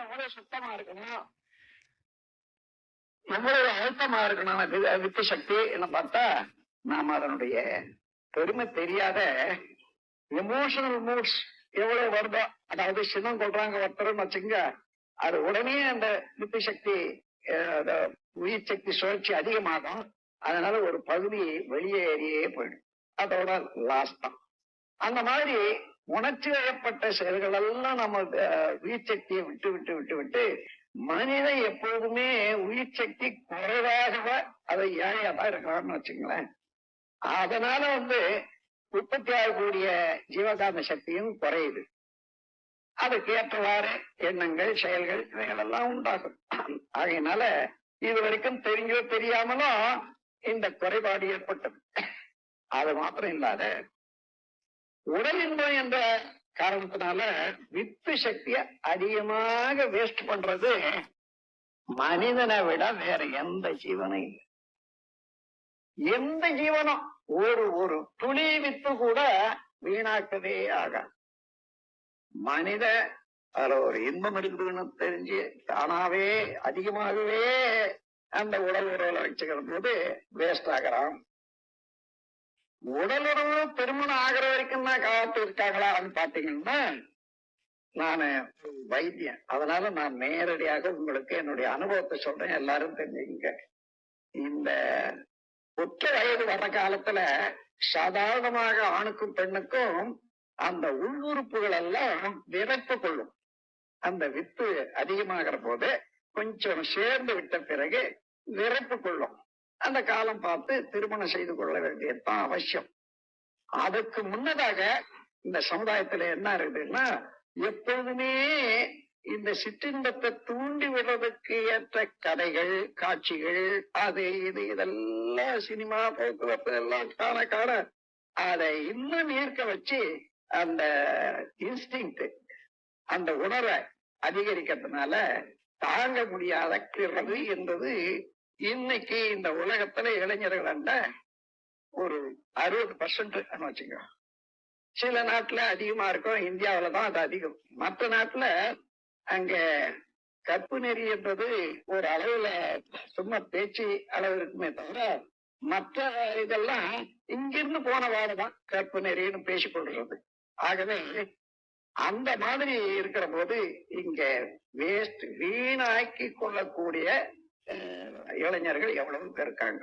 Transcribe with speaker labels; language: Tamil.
Speaker 1: எவ்வளவு சுத்தமா இருக்கணும்? எவ்வளவு அழுத்தமா இருக்கணும் வித்து சக்தி என்ன பார்த்தா நாம அதனுடைய பெருமை தெரியாத எமோஷனல் மூட்ஸ் எவ்வளவு வருதோ அதாவது சின்னம் கொள்றாங்க ஒருத்தர்னு வச்சுங்க அது உடனே அந்த வித்து சக்தி உயிர் சக்தி சுழற்சி அதிகமாகும். அதனால ஒரு பகுதி வெளியேறியே போயிடும். அதோட லாஸ் தான். அந்த மாதிரி உணர்ச்சி வயப்பட்ட செயல்கள் எல்லாம் நம்ம அஹ், உயிர் சக்தியை விட்டு விட்டு விட்டு விட்டு மனிதன் எப்பொழுதுமே உயிர் சக்தி குறைவாகவா அதை ஏழையா தான் இருக்கிறான்னு வச்சுங்களேன் அதனால வந்து உற்பத்தி ஆகக்கூடிய ஜீவகாந்த சக்தியும் குறையுது. அதுக்கு ஏற்றவாறு எண்ணங்கள் செயல்கள் இவைகள் எல்லாம் உண்டாகும். ஆகையினால இது வரைக்கும் தெரிஞ்சோ தெரியாமலும் இந்த குறைபாடு ஏற்பட்டது. அது மாத்திரம் இல்லாத உடலின் நோய் என்ற காரணத்தினால வித்து சக்திய அதிகமாக வேஸ்ட் பண்றது மனிதனை விட வேற எந்த ஜீவனும் இல்லை. எந்த ஜீவனும் ஒரு ஒரு துளி வித்து கூட வீணாக்கவே ஆகாது. மனித அதுல ஒரு இன்பம் இருக்குதுன்னு தெரிஞ்சு தானாவே அதிகமாகவே அந்த உடல் உறவுல வச்சுக்கிற போது வேஸ்ட் ஆகிறான் உடல் திருமணம் ஆகிற வரைக்கும் தான் காத்து இருக்காங்களான்னு பாத்தீங்கன்னா நானு வைத்தியன். அதனால நான் நேரடியாக உங்களுக்கு என்னுடைய அனுபவத்தை சொல்றேன். எல்லாரும் தெரிஞ்சுக்கங்க. இந்த உச்ச வயது வர காலத்துல சாதாரணமாக ஆணுக்கும் பெண்ணுக்கும் அந்த உள்ளுறுப்புகள் எல்லாம் விரைப்பு கொள்ளும். அந்த வித்து அதிகமாகிற போது கொஞ்சம் சேர்ந்து விட்ட பிறகு விரைப்பு கொள்ளும். அந்த காலம் பார்த்து திருமணம் செய்து கொள்ள வேண்டியதுதான் அவசியம். அதுக்கு முன்னதாக இந்த சமுதாயத்துல என்ன இருக்குதுன்னா எப்பொழுதுமே இந்த சிற்றின்பத்தை தூண்டி விடுறதுக்கு ஏற்ற கதைகள் காட்சிகள் அது இது இதெல்லாம் சினிமா போக்குவரத்து எல்லாம் காண காண அதை இன்னும் ஈர்க்க வச்சு அந்த இன்ஸ்டிங் அந்த உணர்வை அதிகரிக்கிறதுனால தாங்க முடியாதக்கிறது என்பது இன்னைக்கு இந்த உலகத்துல இளைஞர்கள் ஒரு அறுபது பர்சன்ட் வச்சுக்கோ. சில நாட்டுல அதிகமா இருக்கும் இந்தியாவில தான் அது அதிகம். மற்ற நாட்டுல அங்க கற்பு நெறி என்பது ஒரு அளவுல சும்மா பேச்சு அளவு இருக்குமே தவிர மற்ற இதெல்லாம் இங்கிருந்து போன வாரம் கற்பு நெறின்னு பேசிக் கொள்றது ஆகவே அந்த மாதிரி இருக்கிற போது இங்க வேஸ்ட் வீணாக்கி கொள்ளக்கூடிய இளைஞர்கள் எவ்வளவு பேர் இருக்காங்க?